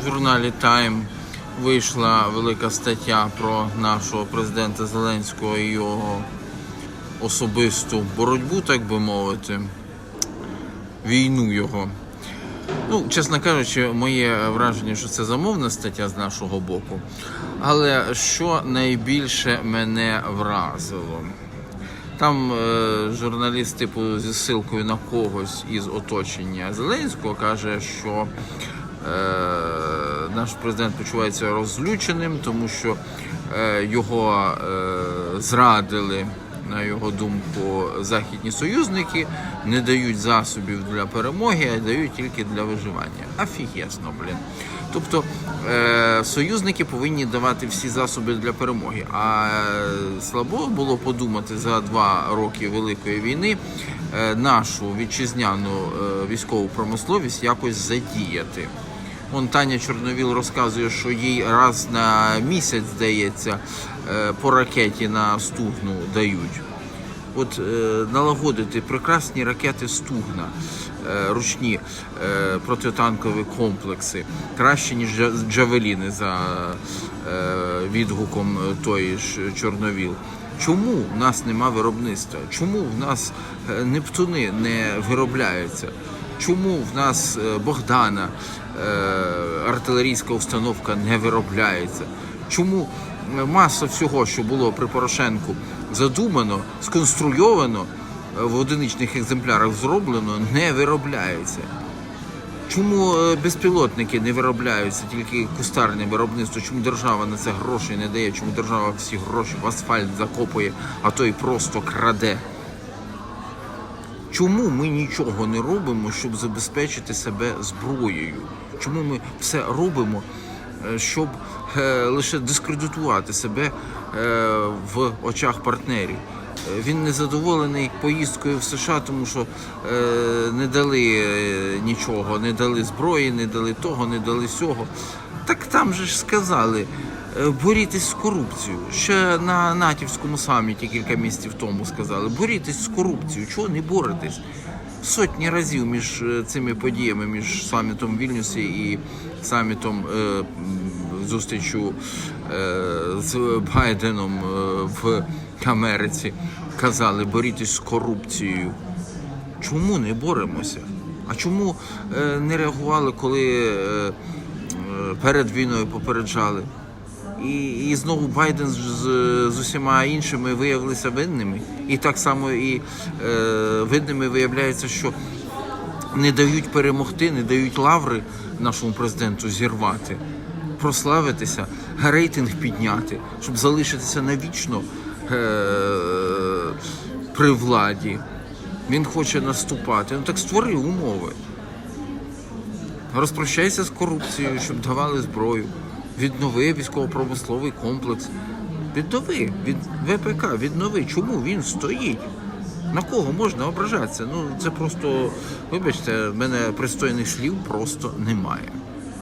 В журналі Time вийшла велика стаття про нашого президента Зеленського і його особисту боротьбу, так би мовити, війну його. Ну, чесно кажучи, моє враження, що це замовна стаття з нашого боку. Але що найбільше мене вразило? Там е, журналіст, типу, зі ссилкою на когось із оточення Зеленського каже, що наш президент почувається розлюченим, тому що е, його е, зрадили, на його думку, західні союзники, не дають засобів для перемоги, а дають тільки для виживання. Афігесно, блін. Тобто е, союзники повинні давати всі засоби для перемоги. А е, слабо було подумати за два роки Великої війни е, нашу вітчизняну е, військову промисловість якось задіяти. Вон Таня Чорновіл розказує, що їй раз на місяць, здається, е, по ракеті на стугну дають. От е, налагодити прекрасні ракети Стугна, е, ручні протитанкові комплекси, краще ніж джавеліни за відгуком тої ж Чорновіл. Чому в нас нема виробництва? Чому в нас Нептуни не виробляються? Чому в нас е, Богдана е, артилерійська установка не виробляється? Чому е, маса всього, що було при Порошенку, задумано, сконструйовано в одиничних екземплярах зроблено, не виробляється? Чому безпілотники не виробляються, тільки кустарне виробництво? Чому держава на це грошей не дає? Чому держава всі гроші в асфальт закопує, а то й просто краде? Чому ми нічого не робимо, щоб забезпечити себе зброєю? Чому ми все робимо, е, щоб е, лише дискредитувати себе е, в очах партнерів? Він не задоволений поїздкою в США, тому що не дали нічого, не дали зброї, не дали того, не дали сього. Так там же ж сказали, борітесь з корупцією. Ще на натівському саміті кілька місяців тому сказали, борітесь з корупцією. Чого не боретесь? Сотні разів між е, цими подіями, між самітом Вільнюсі і самітом е, м, зустрічю е, з Байденом е, в Америці казали, борітесь з корупцією. Чому не боремося? А чому е, не реагували, коли е, е, перед війною попереджали? І, і знову Байден з, з, усіма іншими виявилися винними. І так само і е, винними виявляється, що не дають перемогти, не дають лаври нашому президенту зірвати, прославитися, рейтинг підняти, щоб залишитися навічно е, при владі. Він хоче наступати. Ну так створи умови. Розпрощайся з корупцією, щоб давали зброю. Віднови військово-промисловий комплекс. Віднови від ВПК, віднови. Чому він стоїть? На кого можна ображатися? Ну це просто, вибачте, в мене пристойних слів просто немає.